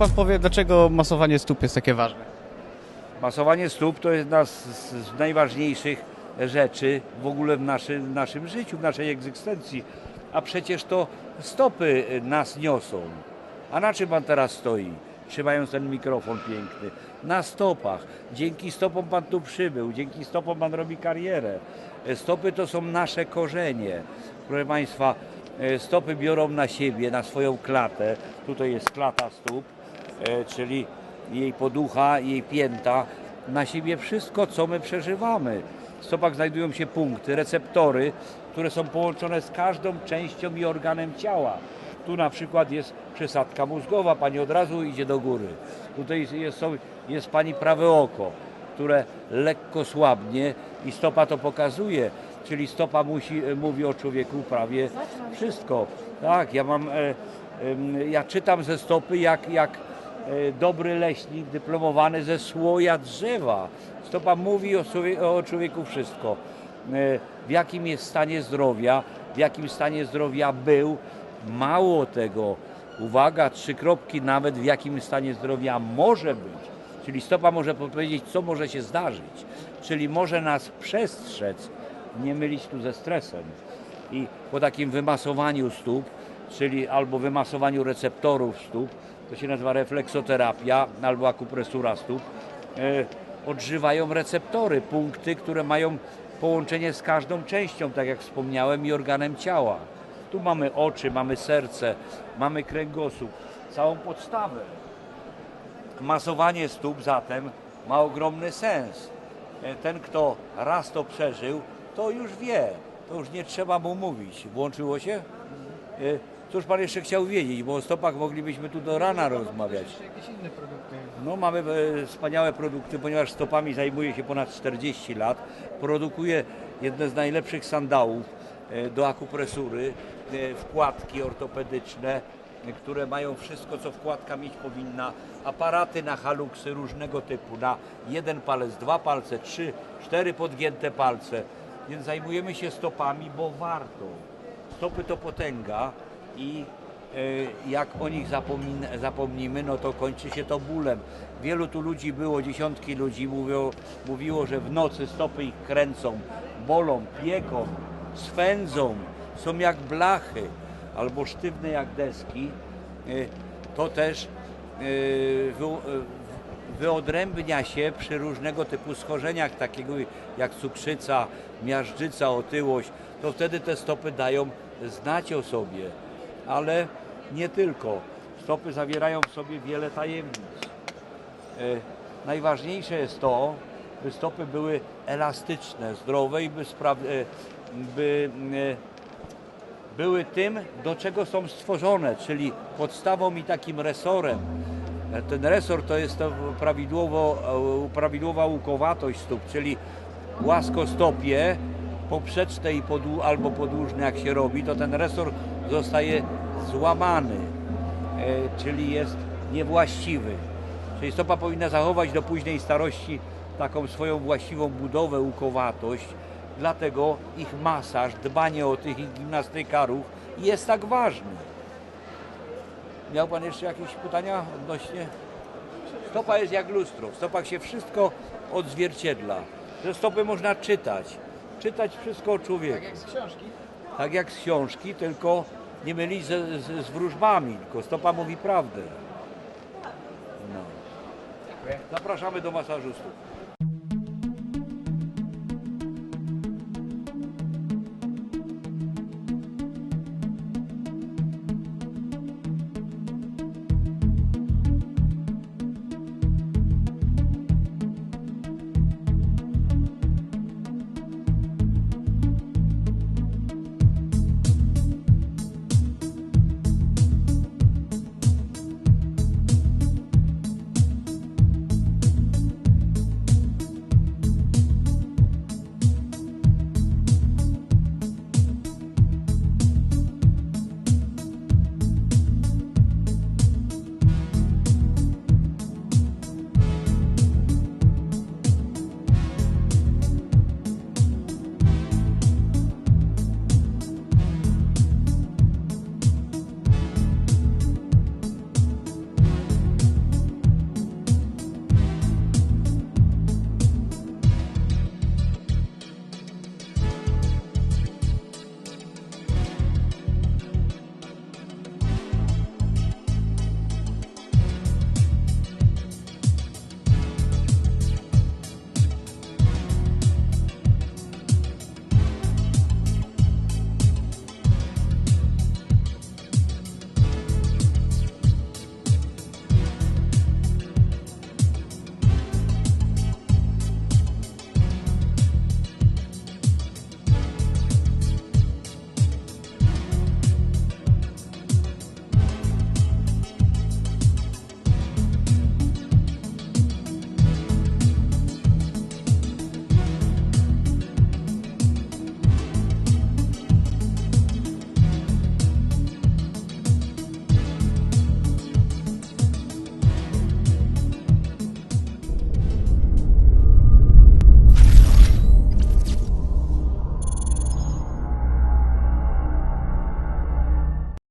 pan powie, dlaczego masowanie stóp jest takie ważne? Masowanie stóp to jest jedna z, z najważniejszych rzeczy w ogóle w naszym, w naszym życiu, w naszej egzystencji. A przecież to stopy nas niosą. A na czym pan teraz stoi? Trzymając ten mikrofon piękny. Na stopach. Dzięki stopom pan tu przybył, dzięki stopom pan robi karierę. E, Stopy to są nasze korzenie. Proszę państwa, e, stopy biorą na siebie, na swoją klatę. Tutaj jest klata stóp, czyli jej poducha, jej pięta, na siebie wszystko, co my przeżywamy. W stopach znajdują się punkty, receptory, które są połączone z każdą częścią i organem ciała. Tu na przykład jest przesadka mózgowa, pani od razu idzie do góry. Tutaj jest, jest pani prawe oko, które lekko słabnie i stopa to pokazuje. Czyli stopa musi, mówi o człowieku prawie wszystko. Tak, ja mam, e, ja czytam ze stopy jak, jak e, dobry leśnik dyplomowany ze słoja drzewa. Stopa mówi o, o człowieku wszystko. E, W jakim jest stanie zdrowia, w jakim stanie zdrowia był. Mało tego, uwaga, trzy kropki, nawet w jakim stanie zdrowia może być. Czyli stopa może powiedzieć, co może się zdarzyć. Czyli może nas przestrzec, nie mylić tu ze stresem. I po takim wymasowaniu stóp, czyli albo wymasowaniu receptorów stóp, to się nazywa refleksoterapia albo akupresura stóp, e, odżywają receptory, punkty, które mają połączenie z każdą częścią, tak jak wspomniałem, i organem ciała. Tu mamy oczy, mamy serce, mamy kręgosłup, całą podstawę. Masowanie stóp zatem ma ogromny sens. E, Ten, kto raz to przeżył, to już wie. To już nie trzeba mu mówić. Włączyło się? E, Cóż pan jeszcze chciał wiedzieć, bo o stopach moglibyśmy tu do rana rozmawiać. jakieś inne produkty. No mamy e, wspaniałe produkty, ponieważ stopami zajmuję się ponad 40 lat. Produkuję jedne z najlepszych sandałów e, do akupresury, e, wkładki ortopedyczne, e, które mają wszystko, co wkładka mieć powinna. Aparaty na haluksy różnego typu, na jeden palec, dwa palce, trzy, cztery podgięte palce. Więc zajmujemy się stopami, bo warto. Stopy to potęga i e, jak o nich zapomnimy, zapomnimy, no to kończy się to bólem. Wielu tu ludzi było, dziesiątki ludzi mówiło, mówiło, że w nocy stopy ich kręcą, bolą, pieką, swędzą, są jak blachy albo sztywne jak deski. E, To też e, wyodrębnia się przy różnego typu schorzeniach, takiego jak cukrzyca, miażdżyca, otyłość, to wtedy te stopy dają znać o sobie. Ale nie tylko. Stopy zawierają w sobie wiele tajemnic. E, najważniejsze jest to, by stopy były elastyczne, zdrowe i by, e, by e, były tym, do czego są stworzone, czyli podstawą i takim resorem. Ten resor to jest to prawidłowo, prawidłowa łukowatość stóp, czyli łaskostopie poprzeczne i podłu- albo podłużne jak się robi, to ten resor zostaje złamany, e, czyli jest niewłaściwy. Czyli stopa powinna zachować do późnej starości taką swoją właściwą budowę, łukowatość. Dlatego ich masaż, dbanie o tych ich gimnastyka, ruch jest tak ważny. Miał Pan jeszcze jakieś pytania odnośnie? Stopa jest jak lustro. W stopach się wszystko odzwierciedla. Ze stopy można czytać. Czytać wszystko o człowieku. jak z książki. Tak jak z książki, tylko nie mylić z, z, z wróżbami, tylko stopa mówi prawdę. No. Zapraszamy do masażu stóp.